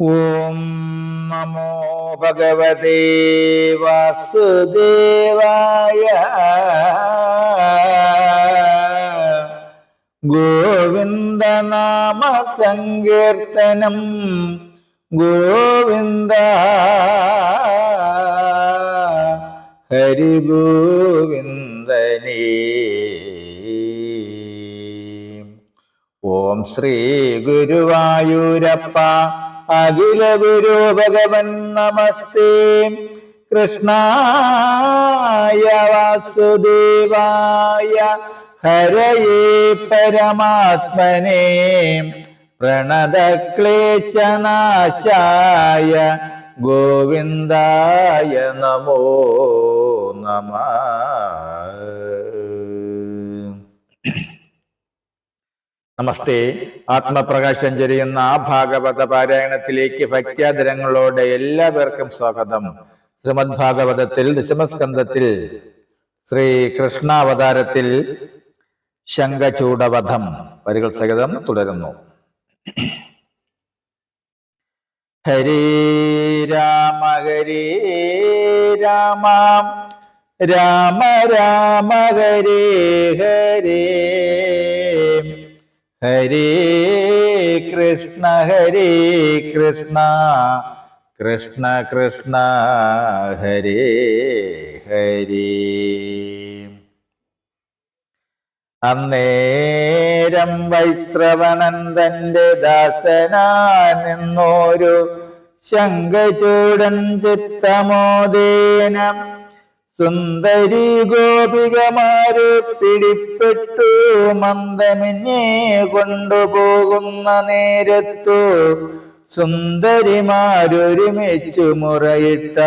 ഓം നമോ ഭഗവതേ വാസുദേവായ. ഗോവിന്ദ നാമ സങ്കീർത്തനം. ഗോവിന്ദ. ഹരി ഗോവിന്ദനേ. ഓം ശ്രീ ഗുരുവായൂരപ്പ. അഖില ഗുരു ഭഗവൻ നമസ്തേ കൃഷ്ണായ വാസുദേവായ ഹരയേ പരമാത്മനെ. പ്രണതക്ലേശനാശായ ഗോവിന്ദായ നമോ നമ. നമസ്തേ. ആത്മപ്രകാശം ചൊരിയുന്ന ആ ഭാഗവത പാരായണത്തിലേക്ക് ഭക്ത്യാദരങ്ങളോടെ എല്ലാവർക്കും സ്വാഗതം. ശ്രീമദ് ഭാഗവതത്തിൽ ദശമസ്കന്ധത്തിൽ ശ്രീ കൃഷ്ണാവതാരത്തിൽ ശങ്കചൂടവധം വരികൾ സഹിതം തുടരുന്നു. ഹരേ രാമ രാമ രാമ രാമ ഹരേ ഹരേ. ഹരേ കൃഷ്ണ ഹരേ കൃഷ്ണ. കൃഷ്ണ കൃഷ്ണ ഹരേ ഹരേ. അന്നേരം വൈശ്രവണൻ തന്റെ ദാസനാ നിന്നോരു ശങ്കചൂടൻ ചിത്തമോദേനം. സുന്ദരി ഗോപികമാരെ പിടിപ്പെട്ടു മന്ദമിഞ്ഞെ കൊണ്ടുപോകുന്ന നേരത്തു സുന്ദരിമാരൊരുമിച്ചു മുറയിട്ട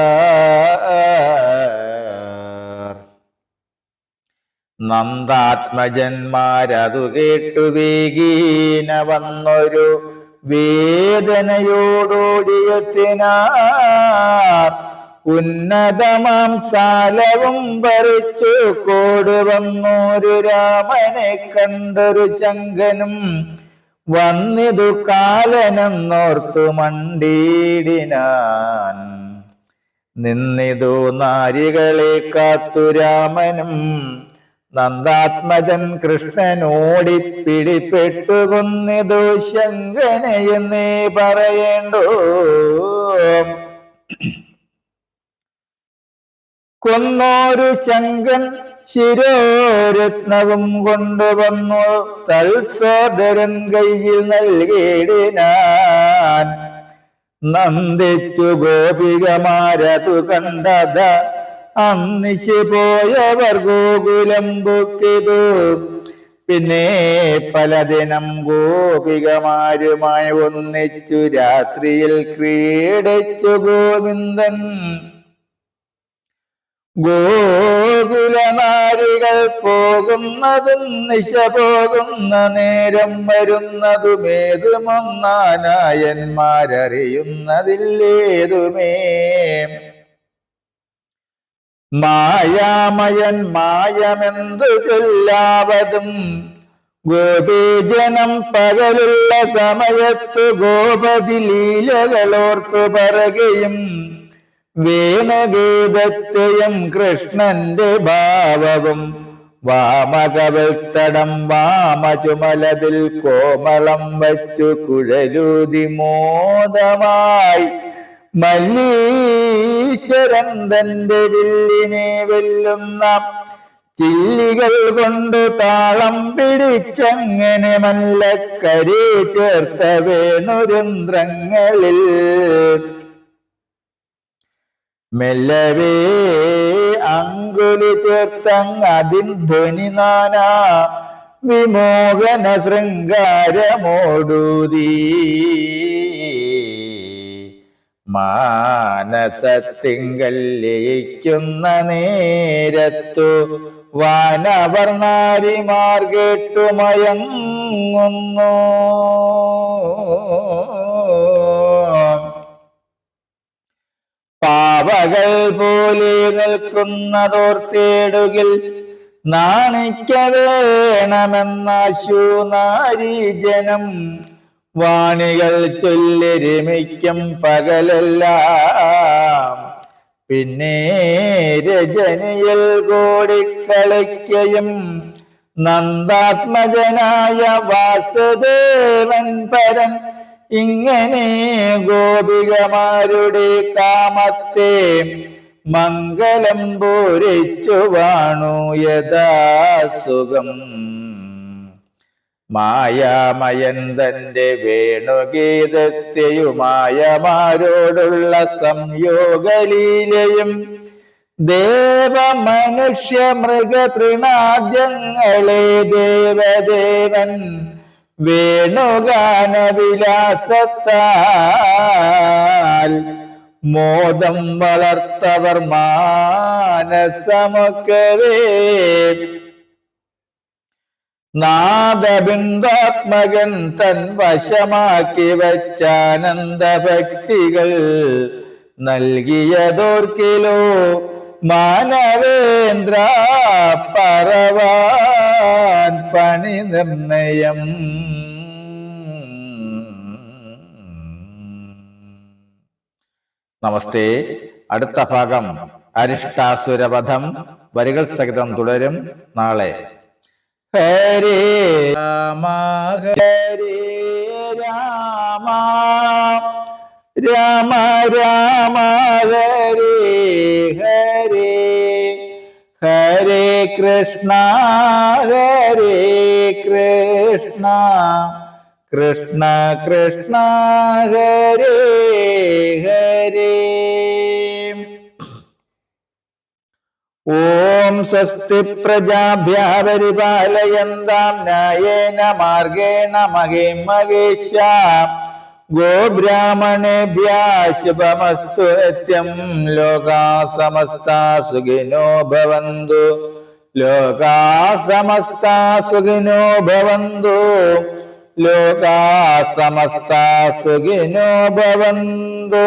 നന്ദാത്മജന്മാരതു കേട്ടു വേഗീന വന്നൊരു വേദനയോടോടിയത്തിനാർ ഉന്നതമാം സാലവും ഭരിച്ചു കൂടുവന്നൊരു രാമനെ കണ്ടൊരു ശങ്കനും വന്നിതു കാലനെന്നോർത്തു മണ്ടീടിനാൻ നിന്നിതു നാരികളെ കാത്തു രാമനും നന്ദാത്മജൻ കൃഷ്ണനോടി പിടിപ്പെട്ടു കൊന്നിതു ശങ്കനെയെന്നേ പറയേണ്ടോ. കൊന്നോരു ശങ്കൻ ശിരോരത്നവും കൊണ്ടുവന്നു. തൽസോദരൻ കയ്യിൽ നൽകിയിടിനാൻ. നന്ദിച്ചു ഗോപികമാരതു കണ്ടത. അന്നിശു പോയവർ ഗോകുലം പൊക്കിതു. പിന്നെ പലദിനം ഗോപികമാരുമായി ഒന്നിച്ചു രാത്രിയിൽ ക്രീഡിച്ചു ഗോവിന്ദൻ. ഗോകുലനാരികൾ പോകുന്നതും നിശ പോകുന്ന നേരം വരുന്നതുമേതുമൊന്നാനായന്മാരറിയുന്നതില്ലേതുമേ മായാമയൻ മായമെന്തു ചൊല്ലാവതും ഗോപീജനം പകലുള്ള സമയത്ത് ഗോപതി ലീലകളോർത്തു പറയുകയും വേണഗീതത്തെയും കൃഷ്ണന്റെ ഭാവവും വാമകവൽത്തടം വാമചുമലതിൽ കോമളം വച്ചു കുഴലൂതി മോദമായി. മല്ലീശ്വരൻ തന്റെ വില്ലിനെ വെല്ലുന്ന ചില്ലികൾ കൊണ്ട് താളം പിടിച്ചങ്ങനെ മല്ലക്കരി ചേർത്ത വേണുരന്ധ്രങ്ങളിൽ മെല്ലവേ അങ്കുലി ചേർത്തങ് അതിൻ ധ്വനി നാനാ വിമോഹന ശൃംഗാരമോടൂതി. മാനസത്തിങ്കൽ ലയിക്കുന്ന നേരത്തു വാനവർ നാരിമാർ കേട്ടുമയങ്ങുന്നു പാവകൾ പോലെ നിൽക്കുന്നതോർത്തേടുകിൽ നാണിക്ക വേണമെന്നാശു നാരീജനം വാണികൾ ചൊല്ലി രമിക്കും പകലെല്ലാം. പിന്നെ രജനിയിൽ കൂടിക്കളിക്കയും നന്ദാത്മജനായ വാസുദേവൻ പരൻ ഇങ്ങനെ ഗോപികമാരുടെ കാമത്തെ മംഗലം പൂരിച്ചു വാണു യഥാസുഖം. മായാമയൻ തന്റെ വേണുഗീതത്തെയുമായമാരോടുള്ള സംയോഗലീലയും ദേവമനുഷ്യ മൃഗതൃണാദ്യങ്ങളെ മൃഗ തൃണാദ്യങ്ങളെ ദേവദേവൻ വേണുഗാനവിലാസത്താൽ മോദം വളർത്തവർ മാനസമൊക്കവേ. നാദബിന്ദാത്മകൻ തൻ വശമാക്കി വച്ചാനന്ദ ഭക്തികൾ നൽകിയതോർക്കിലോ മാനവേന്ദ്ര പറവാൻ പണി നിർണയം. നമസ്തേ. അടുത്ത ഭാഗം. അരിഷ്ടാസുരവധം. വരികൾ സഹിതം തുടരും നാളെ. ഹരേ രാമ രാമ. രാമ രാമ കൃഷ്ണ ഹരേ കൃഷ്ണ. കൃഷ്ണ കൃഷ്ണ ഹരേ ഹരേ. ഓം സ്വസ്തി പ്രജാഭ്യ പരിപാലയന്താം ന്യായേന മാർഗേണ മഹിം മഹേശ്യാം ഗോബ്രാഹ്മണേഭ്യ ശുഭമസ്തു നിത്യം ലോകാ സമസ്ത സുഖിനോ ഭവന്തു. ലോകാ സമസ്ത സുഖിനോ ഭവന്തു. ലോകാ സമസ്ത സുഖിനോ ഭവന്തു.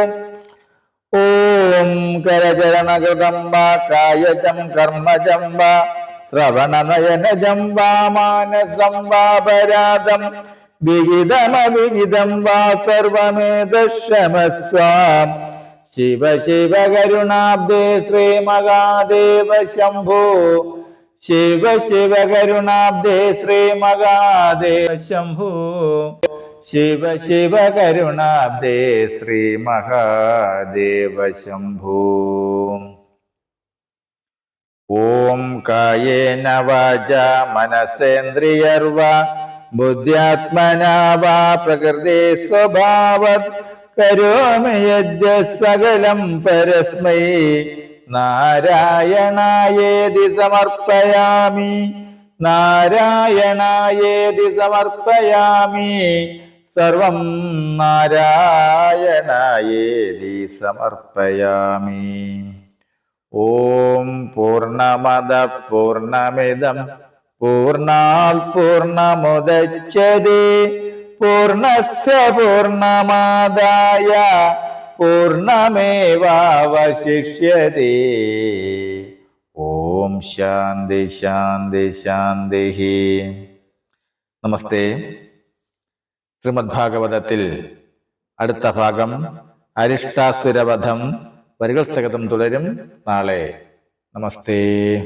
ഓം കരചരണകൃതം വാ കായജം കർമ്മജം വാ ശ്രവണനയനജം വാ മാനസം വാ പരാതം വിഹിതമവിഹിതം വാ സർവമേതക്ഷമസ്വാം. ശിവ ശിവ കരുണാബ്ദേ ശ്രീ മഹാദേവ ശംഭോ. ശിവ ശിവ കരുണാബ്ദേ ശ്രീ മഹാദേവ ശംഭോ. ശിവ ശിവ കരുണാബ്ദേ ശ്രീ മഹാദേവ ശംഭോ. ഓം കായേന വാച മനസേന്ദ്രിയർവ ബുദ്ധ്യാത്മനാ വാ പ്രകൃതി സ്വഭാവത്. കരോമി യദ്യ സകലം പരസ്മൈ. നാരായണായേതി സമർപ്പയാമി. നാരായണായേതി സമർപ്പയാമി. സർവം നാരായണായേതി സമർപ്പയാമി. ഓം പൂർണമദ പൂർണമിതം. പൂർണാൽ പൂർണമുദച്ചതി. പൂർണസ്യ പൂർണമാദായ പൂർണമേവാവശിഷ്യത്തെ ഓം ശാന്തി ശാന്തി ശാന്തി. നമസ്തേ. ശ്രീമദ് ഭാഗവതത്തിൽ അടുത്ത ഭാഗം അരിഷ്ടാസുരവധം. വരികൾ സഹിതം തുടരും നാളെ. നമസ്തേ.